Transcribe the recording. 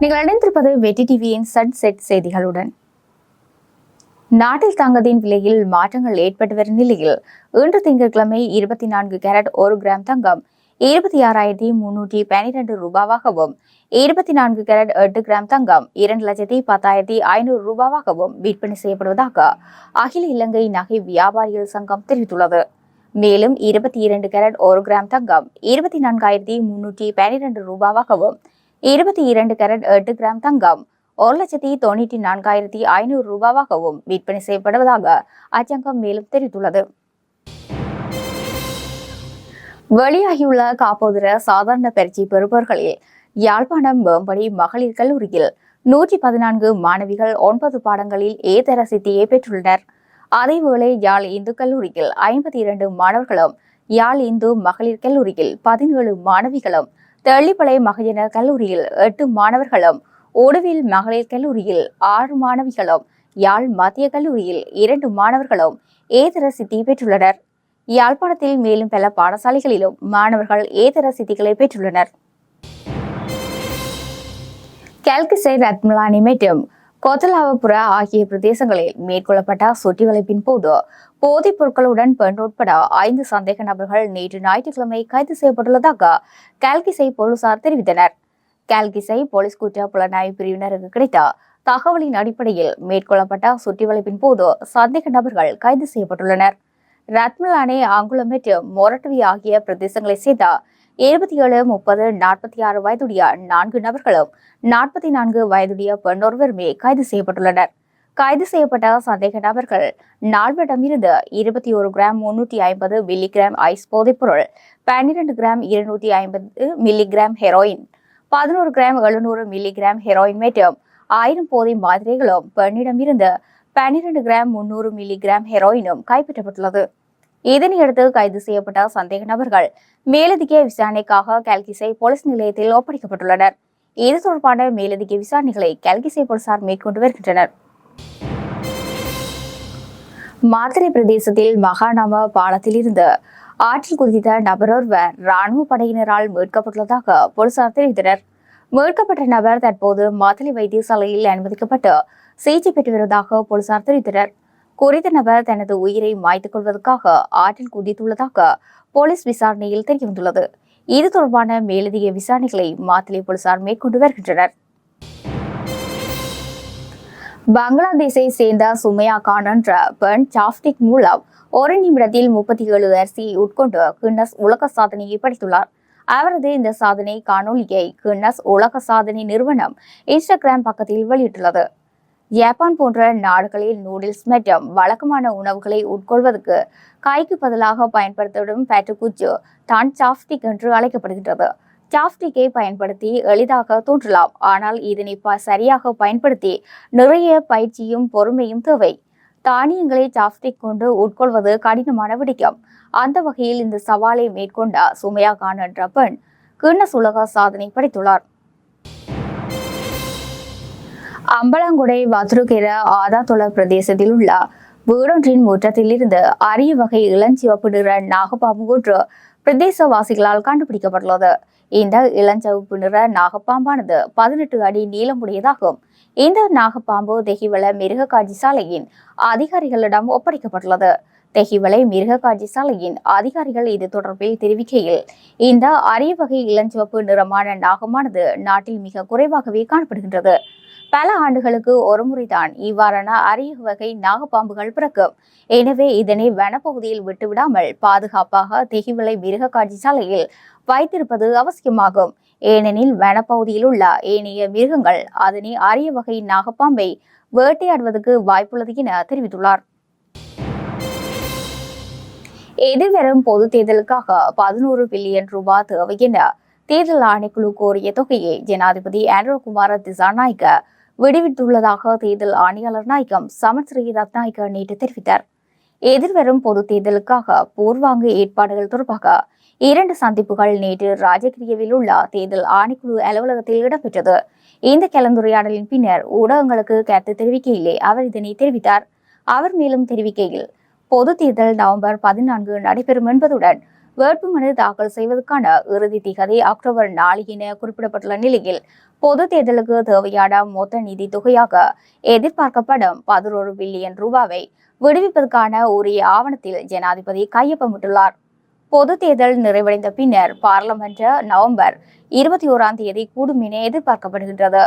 நீங்கள் இணைந்திருப்பது வெட்டி டிவியின் சன்செட் செய்திகளுடன். நாட்டில் தங்கத்தின் விலையில் மாற்றங்கள் ஏற்பட்டு வரும் நிலையில் இன்று திங்கட்கிழமை இருபத்தி நான்கு கேரட் ஒரு கிராம் தங்கம் இருபத்தி ஆறாயிரத்தி முன்னூற்றி பனிரெண்டு ரூபாவாகவும் இருபத்தி நான்கு கேரட் எட்டு கிராம் தங்கம் இரண்டு லட்சத்தி பத்தாயிரத்தி ஐநூறு ரூபாவாகவும் விற்பனை செய்யப்படுவதாக அகில இலங்கை நகை வியாபாரிகள் சங்கம் தெரிவித்துள்ளது. மேலும் இருபத்தி இரண்டு கேரட் ஒரு கிராம் தங்கம் இருபத்தி நான்காயிரத்தி முன்னூற்றி பனிரெண்டு ரூபாவாகவும் இருபத்தி இரண்டு கேரட் எட்டு கிராம் தங்கம் ஒரு லட்சத்தி தொண்ணூற்றி நான்காயிரத்தி ஐநூறு ரூபாவாகவும் விற்பனை செய்யப்படுவதாக அச்சங்கம் மேலும் தெரிவித்துள்ளது. வெளியாகியுள்ள காப்போதிர சாதாரண பயிற்சி பெறுபவர்களில் யாழ்ப்பாணம் வேம்படி மகளிர் கல்லூரியில் நூற்றி பதினான்கு மாணவிகள் ஒன்பது பாடங்களில் ஏதர சித்தியை பெற்றுள்ளனர். அதேவேளை யாழ் இந்து கல்லூரியில் ஐம்பத்தி இரண்டு மாணவர்களும் யாழ் இந்து மகளிர் கல்லூரியில் பதினேழு மாணவிகளும் தெள்ளிப்பளை மகளிர் கல்லூரியில் எட்டு மாணவர்களும் ஓடுவில் மகளிர் கல்லூரியில் ஆறு மாணவிகளும் யாழ் மத்திய கல்லூரியில் இரண்டு மாணவர்களும் ஏதர சித்தி பெற்றுள்ளனர். யாழ்ப்பாணத்தில் மேலும் பல பாடசாலைகளிலும் மாணவர்கள் ஏதர சித்திகளை பெற்றுள்ளனர். கல்கிசை ரத்மலானி மற்றும் கொத்தலாவபுர ஆகிய பிரதேசங்களில் மேற்கொள்ளப்பட்ட சுற்றிவளைப்பின் போது போதைப் பொருட்களுடன் பெண் உட்பட ஐந்து சந்தேக நபர்கள் நேற்று ஞாயிற்றுக்கிழமை கைது செய்யப்பட்டுள்ளதாக கால்கிசை போலீசார் தெரிவித்தனர். கால்கிசை போலீஸ் குற்ற புலனாய்வு பிரிவினருக்கு கிடைத்த தகவலின் அடிப்படையில் மேற்கொள்ளப்பட்ட சுற்றிவளைப்பின் போது சந்தேக நபர்கள் கைது செய்யப்பட்டுள்ளனர். ரத்மலானே ஆங்குளம் மற்றும் மொரட்டுவி ஆகிய பிரதேசங்களைச் சேர்ந்த இருபத்தி ஏழு முப்பது நாற்பத்தி ஆறு வயதுடைய நான்கு நபர்களும் நாற்பத்தி நான்கு வயதுடைய பெண்ணொருவருமே கைது செய்யப்பட்டுள்ளனர். கைது செய்யப்பட்ட சந்தேக நபர்கள் நால்வரிடமிருந்து இருபத்தி ஒரு கிராம் முன்னூற்றி ஐம்பது மில்லிகிராம் ஐஸ் போதைப்பொருள் பன்னிரண்டு கிராம் இருநூற்றி ஐம்பது மில்லிகிராம் ஹெரோயின் பதினோரு கிராம் எழுநூறு மில்லிகிராம் ஹெரோயின் மற்றும் ஆயிரம் போதை மாதிரிகளும் பெண்ணிடமிருந்து பன்னிரண்டு கிராம் முன்னூறு மில்லிகிராம் ஹெரோயினும் கைப்பற்றப்பட்டுள்ளது. இதனையடுத்து கைது செய்யப்பட்ட சந்தேக நபர்கள் மேலதிக விசாரணைக்காக கல்கிசை போலீஸ் நிலையத்தில் ஒப்படைக்கப்பட்டுள்ளனர். இது தொடர்பான மேலதிக விசாரணைகளை கல்கிசை போலீசார் மேற்கொண்டு வருகின்றனர். மாத்திரை பிரதேசத்தில் மகாநாம பாலத்திலிருந்து ஆற்றில் குதித்த நபரொருவர் ராணுவ படையினரால் மீட்கப்பட்டுள்ளதாக போலீசார் தெரிவித்தனர். மீட்கப்பட்ட நபர் தற்போது மாத்தளை வைத்தியசாலையில் அனுமதிக்கப்பட்டு சிகிச்சை பெற்று வருவதாக போலீசார் தெரிவித்தனர். குறித்த நபர் தனது உயிரை மாய்த்துக் கொள்வதற்காக ஆற்றில் குதித்துள்ளதாக போலீஸ் விசாரணையில் தெரியவந்துள்ளது. இது தொடர்பான மேலதிக விசாரணைகளை மாத்தளை போலீசார் மேற்கொண்டு வருகின்றனர். பங்களாதேஷை சேர்ந்த சுமையா கான் என்ற பெண் சாப்டிக் மூலம் ஒரு நிமிடத்தில் முப்பத்தி ஏழு அரிசியை உட்கொண்டு கின்னஸ் உலக சாதனையை படைத்துள்ளார். அவரது இந்த சாதனை காணொலியை கின்னஸ் உலக சாதனை நிறுவனம் இன்ஸ்டாகிராம் பக்கத்தில் வெளியிட்டுள்ளது. ஜப்பான் போன்ற நாடுகளில் நூடுல்ஸ் மற்றும் வழக்கமான உணவுகளை உட்கொள்வதற்கு காய்க்கு பதிலாக பயன்படுத்தப்படும் பேட்டுக்குச்சு தான் சாப்ஸ்டிக் என்று அழைக்கப்படுகின்றது. சாப்ஸ்டிக்கை பயன்படுத்தி எளிதாக தோன்றலாம். ஆனால் இதனை ப- சரியாக பயன்படுத்தி நிறைய பயிற்சியும் பொறுமையும் தேவை. தானியங்களை சாப்ஸ்டிக் கொண்டு உட்கொள்வது கடினமான விடயம். அந்த வகையில் இந்த சவாலை மேற்கொண்ட சுமையா கான் என்ற பெண் கிண்ணஸ் உலக சாதனை படைத்துள்ளார். அம்பலங்குடை வத்ருகெர ஆதாத்தொல பிரதேசத்தில் உள்ள வீடொன்றின் முற்றத்தில் இருந்து அரிய வகை இளஞ்சிவப்பு நிற நாகப்பாம்பு ஒன்று பிரதேசவாசிகளால் கண்டுபிடிக்கப்பட்டுள்ளது. இந்த இளஞ்சிவப்பு நிற நாகப்பாம்பானது பதினெட்டு அடி நீளமுடையதாகும். இந்த நாகப்பாம்பு தெஹிவள மிருக காட்சி சாலையின் அதிகாரிகளிடம் ஒப்படைக்கப்பட்டுள்ளது. தெஹிவளை மிருக காட்சி சாலையின் அதிகாரிகள் இது தொடர்பில் தெரிவிக்கையில் இந்த அரிய வகை இளஞ்சிவப்பு நிறமான நாகமானது நாட்டில் மிக குறைவாகவே காணப்படுகின்றது. பல ஆண்டுகளுக்கு ஒருமுறைதான் இவ்வாறான அரிய வகை நாகப்பாம்புகள் பிறக்கும். எனவே இதனை வனப்பகுதியில் விட்டுவிடாமல் பாதுகாப்பாக தெகிவிளை மிருக காட்சி சாலையில் வைத்திருப்பது அவசியமாகும். ஏனெனில் வனப்பகுதியில் உள்ள ஏனைய மிருகங்கள் அதனை அரிய வகை நாகப்பாம்பை வேட்டையாடுவதற்கு வாய்ப்புள்ளது என தெரிவித்துள்ளார். எதிர்வரும் பொது தேர்தலுக்காக பதினோரு பில்லியன் ரூபாய் தேவை என தேர்தல் ஆணைக்குழு கோரிய தொகையை ஜனாதிபதி ஆண்ட்ரோ குமார திசாநாயக்க விடுவித்துள்ளதாக தேர்தல் ஆணையாளர் நாயகம் சமன் ஸ்ரீ ரத்நாயக்க நேற்று தெரிவித்தார். எதிர்வரும் பொது தேர்தலுக்காக பூர்வாங்க ஏற்பாடுகள் தொடர்பாக இரண்டு சந்திப்புகள் நேற்று ராஜகிரியவில் உள்ள தேர்தல் ஆணைக்குழு அலுவலகத்தில் இடம்பெற்றது. இந்த கலந்துரையாடலின் பின்னர் ஊடகங்களுக்கு கருத்து தெரிவிக்கையிலே அவர் இதனை தெரிவித்தார். அவர் மேலும் தெரிவிக்கையில் பொது தேர்தல் நவம்பர் பதினான்கு நடைபெறும் என்பதுடன் வேட்புமனு தாக்கல் செய்வதற்கான இறுதி திகதி அக்டோபர் நாலு என குறிப்பிடப்பட்டுள்ள நிலையில் பொது தேர்தலுக்கு தேவையான மொத்த நிதி தொகையாக எதிர்பார்க்கப்படும் பதினோரு பில்லியன் ரூபாவை விடுவிப்பதற்கான உரிய ஆவணத்தில் ஜனாதிபதி கையொப்பமிட்டுள்ளார். பொது தேர்தல் நிறைவடைந்த பின்னர் பாராளுமன்ற நவம்பர் இருபத்தி ஓராம் தேதி கூடும் என எதிர்பார்க்கப்படுகின்றது.